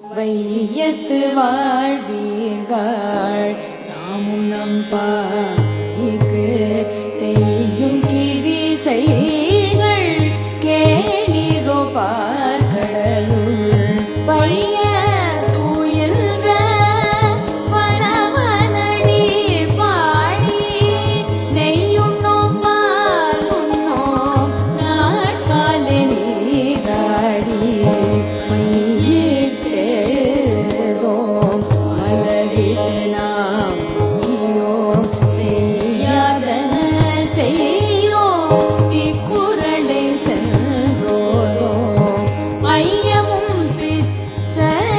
வையத்து வாழ்வீர்கள். நாமும் நம் பாய்க்கு செய்யும் கிவி செய்கள். கேளீரோ பார்க்கடலுள் பைய செய்யோ இக்குரலை சென்றோதோ ஐயமும் பிச்சை